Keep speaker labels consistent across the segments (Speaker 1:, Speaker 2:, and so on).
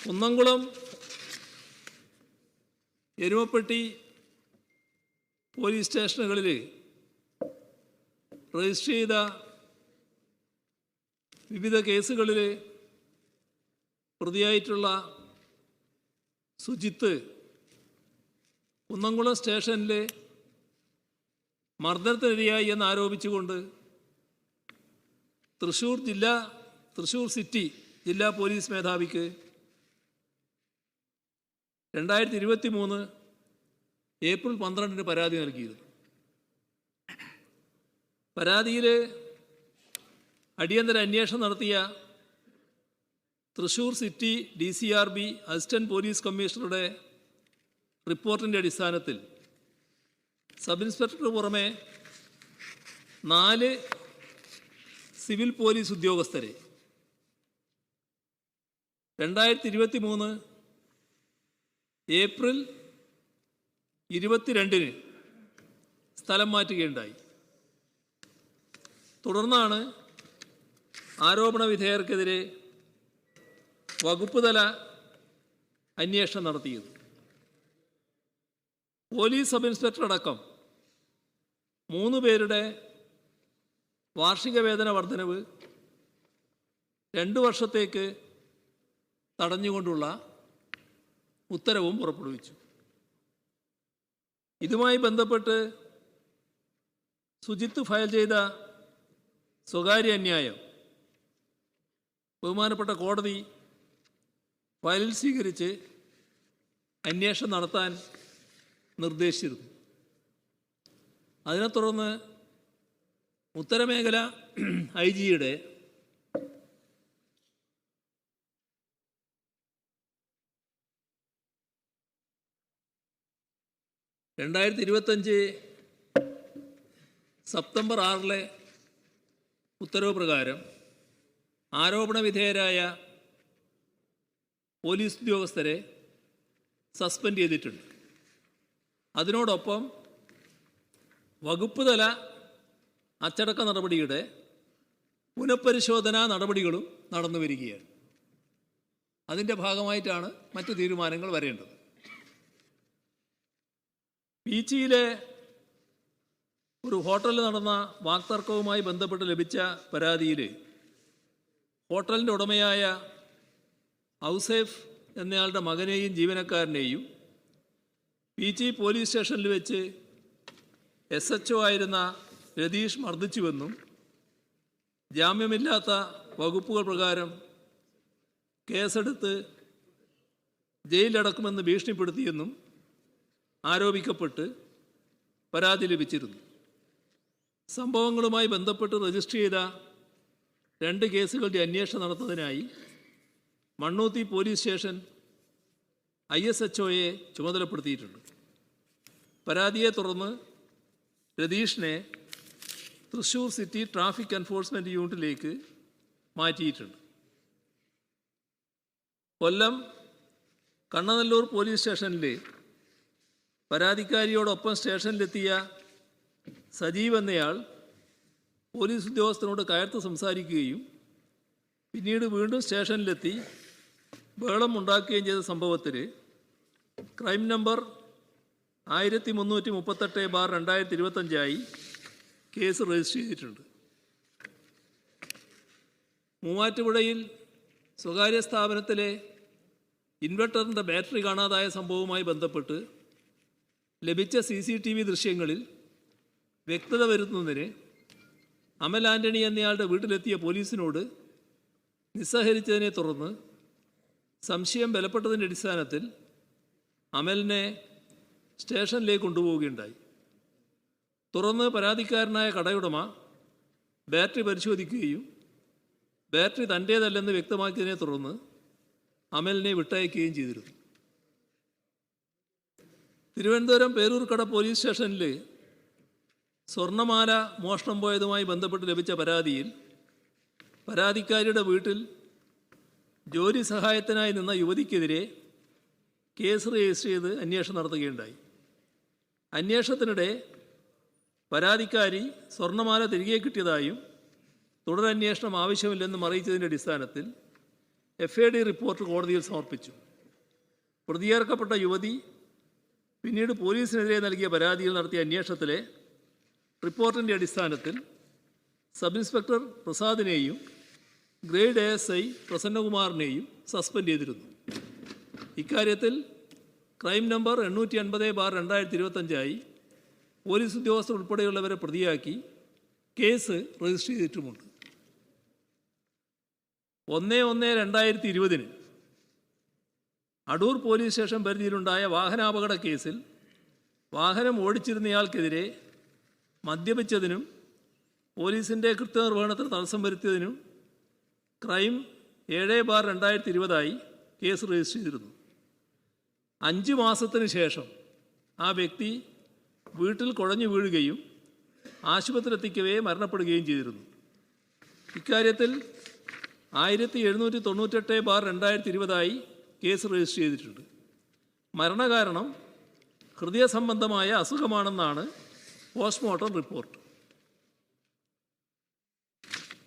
Speaker 1: Kunnamkulam Erumapetty police സ്റ്റേഷനുകളിൽ register ചെയ്ത വിവിധ കേസുകളിൽ പ്രതിയായിട്ടുള്ള സുജിത്ത് കുന്നംകുളം സ്റ്റേഷനിൽ മർദ്ദനത്തിനിരയായി എന്ന് ആരോപിച്ചുകൊണ്ട് തൃശ്ശൂർ ജില്ലാ തൃശ്ശൂർ സിറ്റി ജില്ലാ പോലീസ് മേധാവിക്ക് രണ്ടായിരത്തി ഇരുപത്തി മൂന്ന് ഏപ്രിൽ പന്ത്രണ്ടിന് പരാതി നൽകിയിരുന്നു. പരാതിയിൽ അടിയന്തര അന്വേഷണം നടത്തിയ Thrissur city D C R B assistant police കമ്മീഷണറുടെ റിപ്പോർട്ടിന്റെ അടിസ്ഥാനത്തിൽ സബ് ഇൻസ്പെക്ടർക്ക് പുറമെ നാല് സിവിൽ പോലീസ് ഉദ്യോഗസ്ഥരെ. രണ്ടായിരത്തി ഇരുപത്തി മൂന്ന് ഏപ്രിൽ ഇരുപത്തിരണ്ടിന് സ്ഥലം മാറ്റുകയുണ്ടായി. തുടർന്നാണ് ആരോപണ വിധേയർക്കെതിരെ വകുപ്പുതല അന്വേഷണം നടത്തിയത്. പോലീസ് സബ് ഇൻസ്പെക്ടർ അടക്കം മൂന്ന് പേരുടെ വാർഷിക വേതന വർധനവ് രണ്ട് വർഷത്തേക്ക് തടഞ്ഞുകൊണ്ടുള്ള ഉത്തരവും പുറപ്പെടുവിച്ചു. ഇതുമായി ബന്ധപ്പെട്ട് സുജിത്ത് ഫയൽ ചെയ്ത സ്വകാര്യ അന്യായം ബഹുമാനപ്പെട്ട കോടതി ഫയൽ സ്വീകരിച്ച് അന്വേഷണം നടത്താൻ നിർദ്ദേശിച്ചിരുന്നു. അതിനെ തുടർന്ന് ഉത്തരമേഖല ഐ ജിയുടെ രണ്ടായിരത്തി ഇരുപത്തഞ്ച് സെപ്റ്റംബർ ആറിലെ ഉത്തരവ് പ്രകാരം ആരോപണ വിധേയരായ പോലീസ് ഉദ്യോഗസ്ഥരെ സസ്പെൻഡ് ചെയ്തിട്ടുണ്ട്. അതിനോടൊപ്പം വകുപ്പ് തല അച്ചടക്ക നടപടിയുടെ പുനഃപരിശോധനാ നടപടികളും നടന്നു വരികയാണ് അതിന്റെ ഭാഗമായിട്ടാണ് മറ്റു തീരുമാനങ്ങൾ വരേണ്ടത്. ബീച്ചിയിലെ ഒരു ഹോട്ടലിൽ നടന്ന വാക്തർക്കവുമായി ബന്ധപ്പെട്ട് ലഭിച്ച പരാതിയിൽ ഹോട്ടലിന്റെ ഉടമയായ ഔസേഫ് എന്നയാളുടെ മകനെയും ജീവനക്കാരനെയും പീച്ചി പോലീസ് സ്റ്റേഷനിൽ വെച്ച് എസ് എച്ച് ഒ ആയിരുന്ന രതീഷ് മർദ്ദിച്ചുവെന്നും ജാമ്യമില്ലാത്ത വകുപ്പുകൾ പ്രകാരം കേസെടുത്ത് ജയിലിലടക്കുമെന്ന് ഭീഷണിപ്പെടുത്തിയെന്നും ആരോപിക്കപ്പെട്ട് പരാതി ലഭിച്ചിരുന്നു. സംഭവങ്ങളുമായി ബന്ധപ്പെട്ട് രജിസ്റ്റർ ചെയ്ത രണ്ട് കേസുകളുടെ അന്വേഷണം നടത്തുന്നതിനായി Mannuthy police station I S H ഒയെ ചുമതലപ്പെടുത്തിയിട്ടുണ്ട്. പരാതിയെ തുടർന്ന് രതീഷിനെ തൃശ്ശൂർ സിറ്റി ട്രാഫിക് എൻഫോഴ്സ്മെന്റ് യൂണിറ്റിലേക്ക് മാറ്റിയിട്ടുണ്ട്. കൊല്ലം കണ്ണനല്ലൂർ പോലീസ് സ്റ്റേഷനിൽ പരാതിക്കാരിയോടൊപ്പം സ്റ്റേഷനിലെത്തിയ സജീവ് എന്നയാൾ പോലീസ് ഉദ്യോഗസ്ഥനോട് കയർത്ത് സംസാരിക്കുകയും പിന്നീട് വീണ്ടും സ്റ്റേഷനിലെത്തി ബഹളം ഉണ്ടാക്കുകയും ചെയ്ത സംഭവത്തിൽ ക്രൈം നമ്പർ ആയിരത്തി മുന്നൂറ്റി മുപ്പത്തെട്ട് ബാർ രണ്ടായിരത്തി ഇരുപത്തഞ്ചായി കേസ് രജിസ്റ്റർ ചെയ്തിട്ടുണ്ട്. മൂവാറ്റുപുഴയിൽ സ്വകാര്യ സ്ഥാപനത്തിലെ ഇൻവെർട്ടറിന്റെ ബാറ്ററി കാണാതായ സംഭവവുമായി ബന്ധപ്പെട്ട് ലഭിച്ച സി സി ടി വി ദൃശ്യങ്ങളിൽ വ്യക്തത വരുത്തുന്നതിന് അമൽ ആന്റണി എന്നയാളുടെ വീട്ടിലെത്തിയ പോലീസിനോട് നിസ്സഹരിച്ചതിനെ തുടർന്ന് സംശയം ബലപ്പെട്ടതിന്റെ അടിസ്ഥാനത്തിൽ അമലിനെ സ്റ്റേഷനിലേക്ക് കൊണ്ടുപോവുകയുണ്ടായി. തുറന്ന് പരാതിക്കാരനായ കടയുടമ ബാറ്ററി പരിശോധിക്കുകയും ബാറ്ററി തന്റേതല്ലെന്ന് വ്യക്തമാക്കിയതിനെ തുടർന്ന് അമലിനെ വിട്ടയക്കുകയും ചെയ്തിരുന്നു. തിരുവനന്തപുരം പേരൂർക്കട പോലീസ് സ്റ്റേഷനിൽ സ്വർണമാല മോഷണം പോയതുമായി ബന്ധപ്പെട്ട് ലഭിച്ച പരാതിയിൽ പരാതിക്കാരിയുടെ വീട്ടിൽ ജോലി സഹായത്തിനായി നിന്ന യുവതിക്കെതിരെ കേസ് രജിസ്റ്റർ ചെയ്ത് അന്വേഷണം നടത്തുകയുണ്ടായി. അന്വേഷണത്തിനിടെ പരാതിക്കാരി സ്വർണമാല തിരികെ കിട്ടിയതായും തുടരന്വേഷണം ആവശ്യമില്ലെന്നും അറിയിച്ചതിന്റെ അടിസ്ഥാനത്തിൽ എഫ് എ ഡി റിപ്പോർട്ട് കോടതിയിൽ സമർപ്പിച്ചു. പ്രതിയേർക്കപ്പെട്ട യുവതി പിന്നീട് പോലീസിനെതിരെ നൽകിയ പരാതിയിൽ നടത്തിയ അന്വേഷണത്തിലെ റിപ്പോർട്ടിന്റെ അടിസ്ഥാനത്തിൽ സബ് ഇൻസ്പെക്ടർ പ്രസാദിനെയും ഗ്രേഡ് എസ് ഐ പ്രസന്നകുമാറിനെയും സസ്പെൻഡ് ചെയ്തിരുന്നു. ഇക്കാര്യത്തിൽ ക്രൈം നമ്പർ എണ്ണൂറ്റി അൻപത് ബാർ രണ്ടായിരത്തി ഇരുപത്തഞ്ചായി പോലീസ് ഉദ്യോഗസ്ഥർ ഉൾപ്പെടെയുള്ളവരെ പ്രതിയാക്കി കേസ് രജിസ്റ്റർ ചെയ്തിട്ടുമുണ്ട്. ഒന്ന് ഒന്ന് രണ്ടായിരത്തി ഇരുപതിന് അടൂർ പോലീസ് സ്റ്റേഷൻ പരിധിയിലുണ്ടായ വാഹനാപകട കേസിൽ വാഹനം ഓടിച്ചിരുന്നയാൾക്കെതിരെ മദ്യപിച്ചതിനും പോലീസിന്റെ കൃത്യനിർവഹണത്തിന് തടസ്സം വരുത്തിയതിനും ക്രൈം ഏഴ് ബാർ രണ്ടായിരത്തി ഇരുപതായി കേസ് രജിസ്റ്റർ ചെയ്തിരുന്നു. അഞ്ച് മാസത്തിന് ശേഷം ആ വ്യക്തി വീട്ടിൽ കുഴഞ്ഞു വീഴുകയും ആശുപത്രി എത്തിക്കവേ മരണപ്പെടുകയും ചെയ്തിരുന്നു. ഇക്കാര്യത്തിൽ ആയിരത്തി എഴുന്നൂറ്റി തൊണ്ണൂറ്റെട്ട് ബാർ രണ്ടായിരത്തി ഇരുപതായി കേസ് രജിസ്റ്റർ ചെയ്തിട്ടുണ്ട്. മരണകാരണം ഹൃദയ സംബന്ധമായ അസുഖമാണെന്നാണ് പോസ്റ്റ്മോർട്ടം റിപ്പോർട്ട്.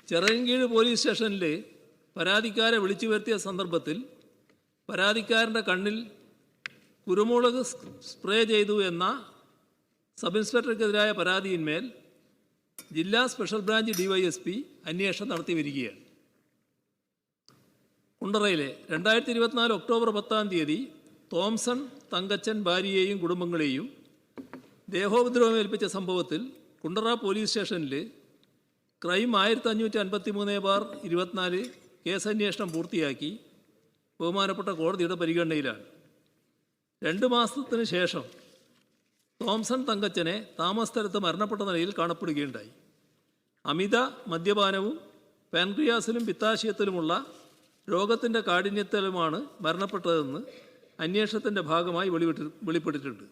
Speaker 1: ചെറങ്കീഴ് പോലീസ് സ്റ്റേഷനിലെ പരാതിക്കാരെ വിളിച്ചു വരുത്തിയ സന്ദർഭത്തിൽ പരാതിക്കാരന്റെ കണ്ണിൽ കുരുമുളക് സ്പ്രേ ചെയ്തു എന്ന സബ് ഇൻസ്പെക്ടർക്കെതിരായ പരാതിയിന്മേൽ ജില്ലാ സ്പെഷ്യൽ ബ്രാഞ്ച് ഡിവൈഎസ്പി അന്വേഷണം നടത്തി വരികയാണ്. കുണ്ടറയിലെ രണ്ടായിരത്തി ഇരുപത്തിനാല് ഒക്ടോബർ പത്താം തീയതി തോംസൺ തങ്കച്ചൻ ഭാര്യയെയും കുടുംബങ്ങളെയും ദേഹോപദ്രവം ഏൽപ്പിച്ച സംഭവത്തിൽ കുണ്ടറ പോലീസ് സ്റ്റേഷനിൽ ക്രൈം ആയിരത്തി അഞ്ഞൂറ്റി അൻപത്തി മൂന്ന് ബാർ ഇരുപത്തിനാല് കേസന്വേഷണം പൂർത്തിയാക്കി ബഹുമാനപ്പെട്ട കോടതിയുടെ പരിഗണനയിലാണ്. രണ്ട് മാസത്തിന് ശേഷം തോംസൺ തങ്കച്ചനെ താമസസ്ഥലത്ത് മരണപ്പെട്ട നിലയിൽ കാണപ്പെടുകയുണ്ടായി. അമിത മദ്യപാനവും പാൻക്രിയാസിലും പിത്താശയത്തിലുമുള്ള രോഗത്തിന്റെ കാഠിന്യത്തിലുമാണ് മരണപ്പെട്ടതെന്ന് അന്വേഷണത്തിന്റെ ഭാഗമായി വെളിവിട്ട് വെളിപ്പെട്ടിട്ടുണ്ട്.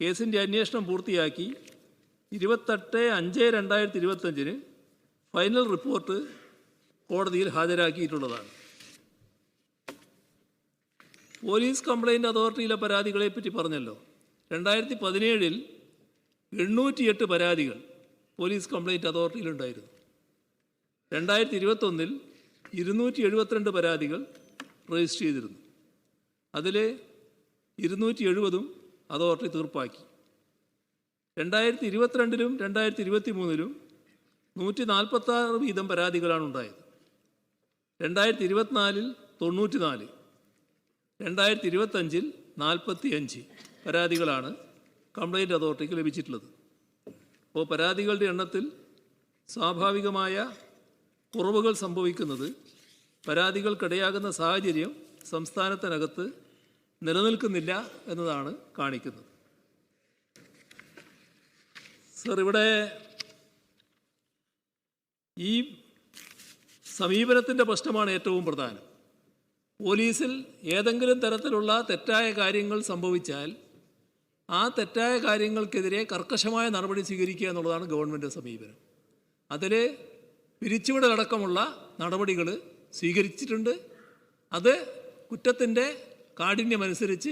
Speaker 1: കേസിന്റെ അന്വേഷണം പൂർത്തിയാക്കി ഇരുപത്തെട്ട് അഞ്ച് രണ്ടായിരത്തി ഇരുപത്തഞ്ചിന് ഫൈനൽ റിപ്പോർട്ട് കോടതിയിൽ ഹാജരാക്കിയിട്ടുള്ളതാണ്. പോലീസ് കംപ്ലൈന്റ് അതോറിറ്റിയിലെ പരാതികളെപ്പറ്റി പറഞ്ഞല്ലോ. രണ്ടായിരത്തി പതിനേഴിൽ എണ്ണൂറ്റിയെട്ട് പരാതികൾ പോലീസ് കംപ്ലൈന്റ് അതോറിറ്റിയിലുണ്ടായിരുന്നു. രണ്ടായിരത്തി ഇരുപത്തൊന്നിൽ ഇരുന്നൂറ്റി എഴുപത്തിരണ്ട് പരാതികൾ രജിസ്റ്റർ ചെയ്തിരുന്നു. അതിൽ ഇരുന്നൂറ്റി എഴുപതും അതോറിറ്റി തീർപ്പാക്കി. രണ്ടായിരത്തി ഇരുപത്തിരണ്ടിലും രണ്ടായിരത്തി ഇരുപത്തി മൂന്നിലും നൂറ്റി നാൽപ്പത്താറ് വീതം പരാതികളാണ് ഉണ്ടായത്. രണ്ടായിരത്തി ഇരുപത്തിനാലിൽ തൊണ്ണൂറ്റി നാല് രണ്ടായിരത്തി ഇരുപത്തഞ്ചിൽ നാൽപ്പത്തി അഞ്ച് പരാതികളാണ് കംപ്ലൈന്റ് അതോറിറ്റിക്ക് ലഭിച്ചിട്ടുള്ളത്. അപ്പോൾ പരാതികളുടെ എണ്ണത്തിൽ സ്വാഭാവികമായ കുറവുകൾ സംഭവിക്കുന്നത് പരാതികൾക്കിടയാകുന്ന സാഹചര്യം സംസ്ഥാനത്തിനകത്ത് നിലനിൽക്കുന്നില്ല എന്നതാണ് കാണിക്കുന്നത്. സർ ഇവിടെ ഈ സമീപനത്തിന്റെ പ്രശ്നമാണ് ഏറ്റവും പ്രധാനം. പോലീസിൽ ഏതെങ്കിലും തരത്തിലുള്ള തെറ്റായ കാര്യങ്ങൾ സംഭവിച്ചാൽ ആ തെറ്റായ കാര്യങ്ങൾക്കെതിരെ കർക്കശമായ നടപടി സ്വീകരിക്കുക എന്നുള്ളതാണ് ഗവൺമെന്റ് സമീപനം. അതിൽ പിരിച്ചുവിടലടക്കമുള്ള നടപടികൾ സ്വീകരിച്ചിട്ടുണ്ട്. അത് കുറ്റത്തിന്റെ കാഠിന്യമനുസരിച്ച്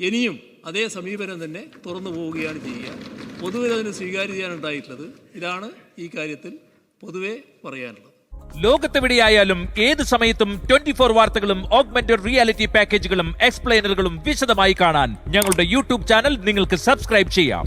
Speaker 1: ഇനിയും അതേ സമീപനം തന്നെ തുറന്നു പോവുകയാണ് ചെയ്യുക. പൊതുവെ അതിന് സ്വീകാര്യതയാണുണ്ടായിട്ടുള്ളത്. ഇതാണ് ഈ കാര്യത്തിൽ പൊതുവെ പറയാനുള്ളത്.
Speaker 2: ലോകത്തെവിടെയായാലും ഏത് സമയത്തും ട്വന്റി ഫോർ വാർത്തകളും ഓഗ്മെന്റഡ് റിയാലിറ്റി പാക്കേജുകളും എക്സ്പ്ലെയിനറുകളും വിശദമായി കാണാൻ ഞങ്ങളുടെ യൂട്യൂബ് ചാനൽ നിങ്ങൾക്ക് സബ്സ്ക്രൈബ് ചെയ്യാം.